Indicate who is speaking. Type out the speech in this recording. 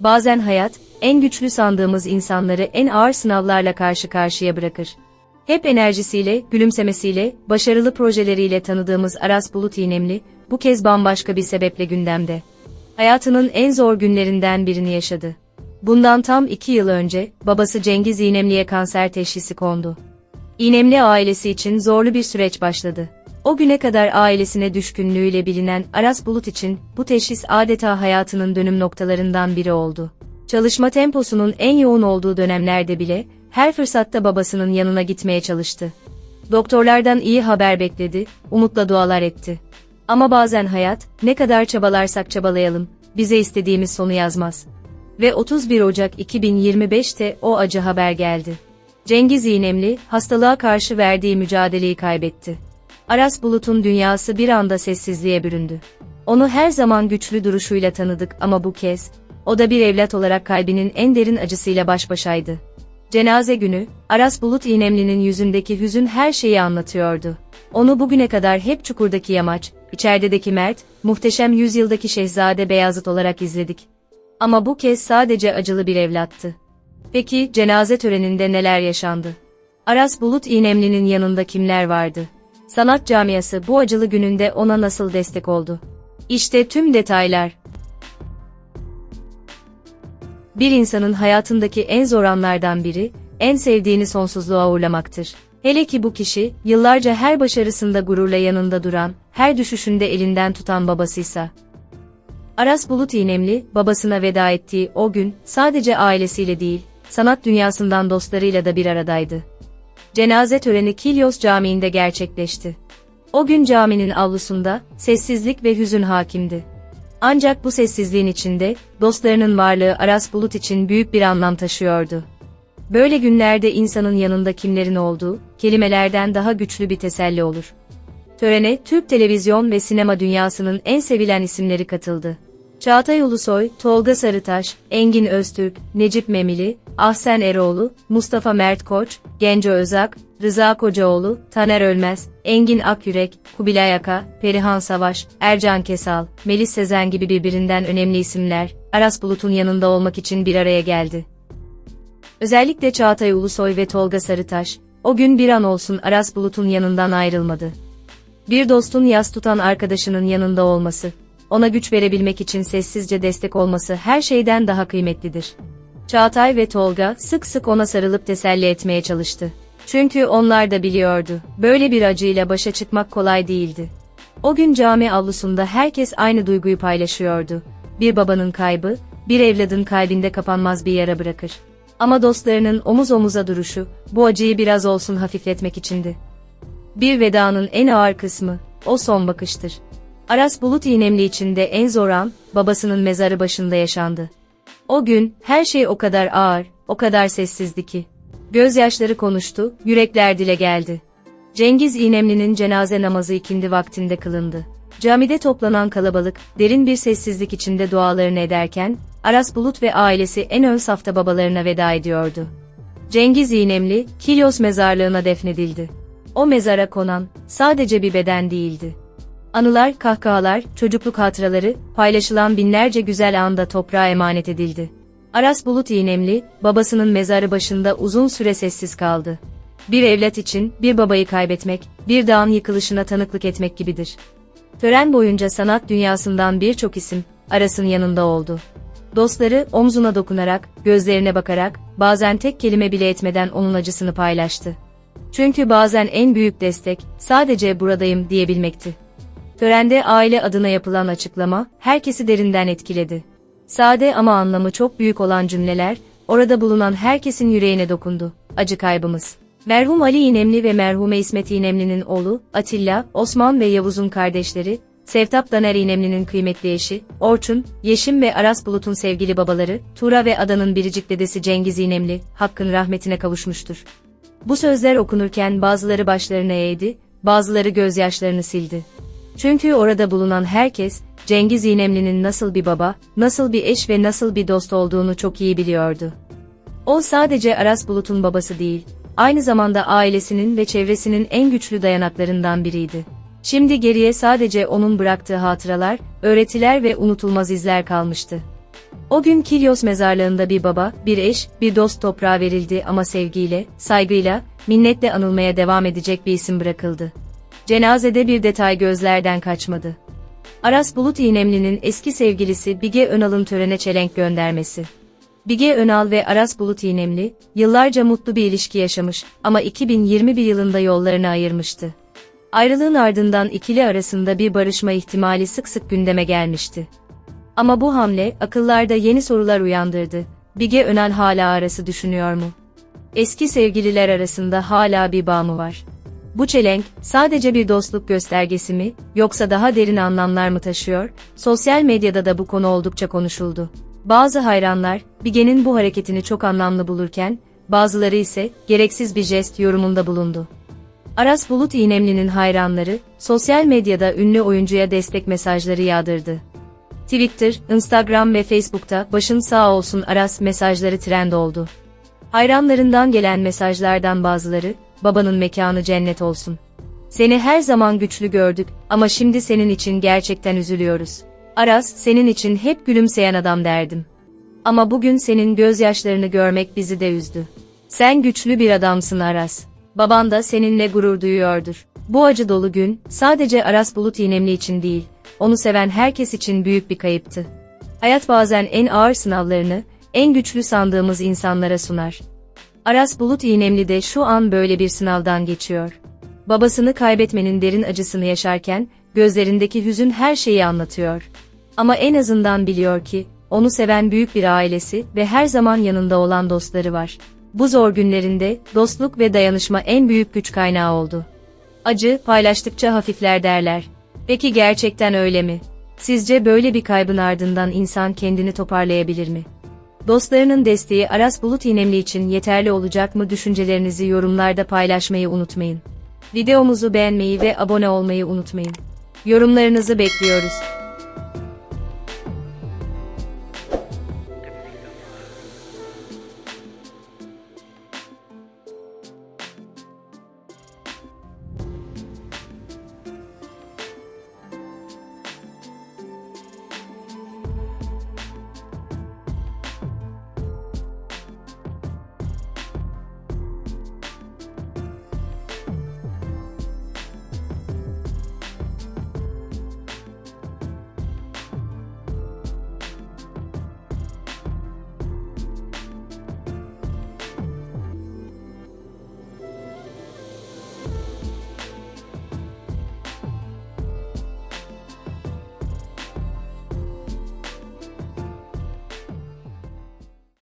Speaker 1: Bazen hayat, en güçlü sandığımız insanları en ağır sınavlarla karşı karşıya bırakır. Hep enerjisiyle, gülümsemesiyle, başarılı projeleriyle tanıdığımız Aras Bulut İynemli, bu kez bambaşka bir sebeple gündemde. Hayatının en zor günlerinden birini yaşadı. Bundan tam iki yıl önce, babası Cengiz İynemli'ye kanser teşhisi kondu. İynemli ailesi için zorlu bir süreç başladı. O güne kadar ailesine düşkünlüğüyle bilinen Aras Bulut için bu teşhis adeta hayatının dönüm noktalarından biri oldu. Çalışma temposunun en yoğun olduğu dönemlerde bile her fırsatta babasının yanına gitmeye çalıştı. Doktorlardan iyi haber bekledi, umutla dualar etti. Ama bazen hayat, ne kadar çabalarsak çabalayalım, bize istediğimiz sonu yazmaz. Ve 31 Ocak 2025'te o acı haber geldi. Cengiz İynemli, hastalığa karşı verdiği mücadeleyi kaybetti. Aras Bulut'un dünyası bir anda sessizliğe büründü. Onu her zaman güçlü duruşuyla tanıdık ama bu kez, o da bir evlat olarak kalbinin en derin acısıyla baş başaydı. Cenaze günü, Aras Bulut İynemli'nin yüzündeki hüzün her şeyi anlatıyordu. Onu bugüne kadar hep çukurdaki yamaç, içerideki Mert, muhteşem yüzyıldaki Şehzade Beyazıt olarak izledik. Ama bu kez sadece acılı bir evlattı. Peki cenaze töreninde neler yaşandı? Aras Bulut İynemli'nin yanında kimler vardı? Sanat camiası bu acılı gününde ona nasıl destek oldu? İşte tüm detaylar. Bir insanın hayatındaki en zor anlardan biri, en sevdiğini sonsuzluğa uğurlamaktır. Hele ki bu kişi, yıllarca her başarısında gururla yanında duran, her düşüşünde elinden tutan babasıysa. Aras Bulut İynemli, babasına veda ettiği o gün, sadece ailesiyle değil, sanat dünyasından dostlarıyla da bir aradaydı. Cenaze töreni Kilyos Camii'nde gerçekleşti. O gün caminin avlusunda, sessizlik ve hüzün hakimdi. Ancak bu sessizliğin içinde, dostlarının varlığı Aras Bulut için büyük bir anlam taşıyordu. Böyle günlerde insanın yanında kimlerin olduğu, kelimelerden daha güçlü bir teselli olur. Törene Türk televizyon ve sinema dünyasının en sevilen isimleri katıldı. Çağatay Ulusoy, Tolga Sarıtaş, Engin Öztürk, Necip Memili, Ahsen Eroğlu, Mustafa Mert Koç, Genco Özak, Rıza Kocaoğlu, Taner Ölmez, Engin Akyürek, Kubilay Aka, Perihan Savaş, Ercan Kesal, Melis Sezen gibi birbirinden önemli isimler, Aras Bulut'un yanında olmak için bir araya geldi. Özellikle Çağatay Ulusoy ve Tolga Sarıtaş, o gün bir an olsun Aras Bulut'un yanından ayrılmadı. Bir dostun yas tutan arkadaşının yanında olması, ona güç verebilmek için sessizce destek olması her şeyden daha kıymetlidir. Çağatay ve Tolga sık sık ona sarılıp teselli etmeye çalıştı. Çünkü onlar da biliyordu, böyle bir acıyla başa çıkmak kolay değildi. O gün cami avlusunda herkes aynı duyguyu paylaşıyordu. Bir babanın kaybı, bir evladın kalbinde kapanmaz bir yara bırakır. Ama dostlarının omuz omuza duruşu, bu acıyı biraz olsun hafifletmek içindi. Bir vedanın en ağır kısmı, o son bakıştır. Aras Bulut İynemli içinde en zor an, babasının mezarı başında yaşandı. O gün, her şey o kadar ağır, o kadar sessizdi ki. Gözyaşları konuştu, yürekler dile geldi. Cengiz İynemli'nin cenaze namazı ikindi vaktinde kılındı. Camide toplanan kalabalık, derin bir sessizlik içinde dualarını ederken, Aras Bulut ve ailesi en ön safta babalarına veda ediyordu. Cengiz İynemli, Kilyos mezarlığına defnedildi. O mezara konan, sadece bir beden değildi. Anılar, kahkahalar, çocukluk hatıraları, paylaşılan binlerce güzel anda toprağa emanet edildi. Aras Bulut İynemli, babasının mezarı başında uzun süre sessiz kaldı. Bir evlat için, bir babayı kaybetmek, bir dağın yıkılışına tanıklık etmek gibidir. Tören boyunca sanat dünyasından birçok isim, Aras'ın yanında oldu. Dostları, omzuna dokunarak, gözlerine bakarak, bazen tek kelime bile etmeden onun acısını paylaştı. Çünkü bazen en büyük destek, sadece buradayım diyebilmekti. Törende aile adına yapılan açıklama, herkesi derinden etkiledi. Sade ama anlamı çok büyük olan cümleler, orada bulunan herkesin yüreğine dokundu. Acı kaybımız. Merhum Ali İnemli ve merhume İsmet İnemli'nin oğlu, Atilla, Osman ve Yavuz'un kardeşleri, Sevtap Daner İnemli'nin kıymetli eşi, Orçun, Yeşim ve Aras Bulut'un sevgili babaları, Tura ve Adan'ın biricik dedesi Cengiz İnemli, Hakk'ın rahmetine kavuşmuştur. Bu sözler okunurken bazıları başlarını eğdi, bazıları gözyaşlarını sildi. Çünkü orada bulunan herkes, Cengiz İynemli'nin nasıl bir baba, nasıl bir eş ve nasıl bir dost olduğunu çok iyi biliyordu. O sadece Aras Bulut'un babası değil, aynı zamanda ailesinin ve çevresinin en güçlü dayanaklarından biriydi. Şimdi geriye sadece onun bıraktığı hatıralar, öğretiler ve unutulmaz izler kalmıştı. O gün Kilyos mezarlığında bir baba, bir eş, bir dost toprağa verildi ama sevgiyle, saygıyla, minnetle anılmaya devam edecek bir isim bırakıldı. Cenazede bir detay gözlerden kaçmadı. Aras Bulut İğnemli'nin eski sevgilisi Bige Önal'ın törene çelenk göndermesi. Bige Önal ve Aras Bulut İğnemli, yıllarca mutlu bir ilişki yaşamış ama 2021 yılında yollarını ayırmıştı. Ayrılığın ardından ikili arasında bir barışma ihtimali sık sık gündeme gelmişti. Ama bu hamle akıllarda yeni sorular uyandırdı. Bige Önal hala arası düşünüyor mu? Eski sevgililer arasında hala bir bağ mı var? Bu çelenk sadece bir dostluk göstergesi mi yoksa daha derin anlamlar mı taşıyor? Sosyal medyada da bu konu oldukça konuşuldu. Bazı hayranlar Bige'nin bu hareketini çok anlamlı bulurken bazıları ise gereksiz bir jest yorumunda bulundu. Aras Bulut İğnemli'nin hayranları sosyal medyada ünlü oyuncuya destek mesajları yağdırdı. Twitter, Instagram ve Facebook'ta başın sağ olsun Aras mesajları trend oldu. Hayranlarından gelen mesajlardan bazıları, babanın mekanı cennet olsun. Seni her zaman güçlü gördük ama şimdi senin için gerçekten üzülüyoruz. Aras, senin için hep gülümseyen adam derdim. Ama bugün senin gözyaşlarını görmek bizi de üzdü. Sen güçlü bir adamsın Aras. Baban da seninle gurur duyuyordur. Bu acı dolu gün, sadece Aras Bulut İğnemli için değil, onu seven herkes için büyük bir kayıptı. Hayat bazen en ağır sınavlarını, en güçlü sandığımız insanlara sunar. Aras Bulut İğnemli de şu an böyle bir sınavdan geçiyor. Babasını kaybetmenin derin acısını yaşarken, gözlerindeki hüzün her şeyi anlatıyor. Ama en azından biliyor ki, onu seven büyük bir ailesi ve her zaman yanında olan dostları var. Bu zor günlerinde, dostluk ve dayanışma en büyük güç kaynağı oldu. Acı, paylaştıkça hafifler derler. Peki gerçekten öyle mi? Sizce böyle bir kaybın ardından insan kendini toparlayabilir mi? Dostlarının desteği Aras Bulut İğnemli için yeterli olacak mı düşüncelerinizi yorumlarda paylaşmayı unutmayın. Videomuzu beğenmeyi ve abone olmayı unutmayın. Yorumlarınızı bekliyoruz.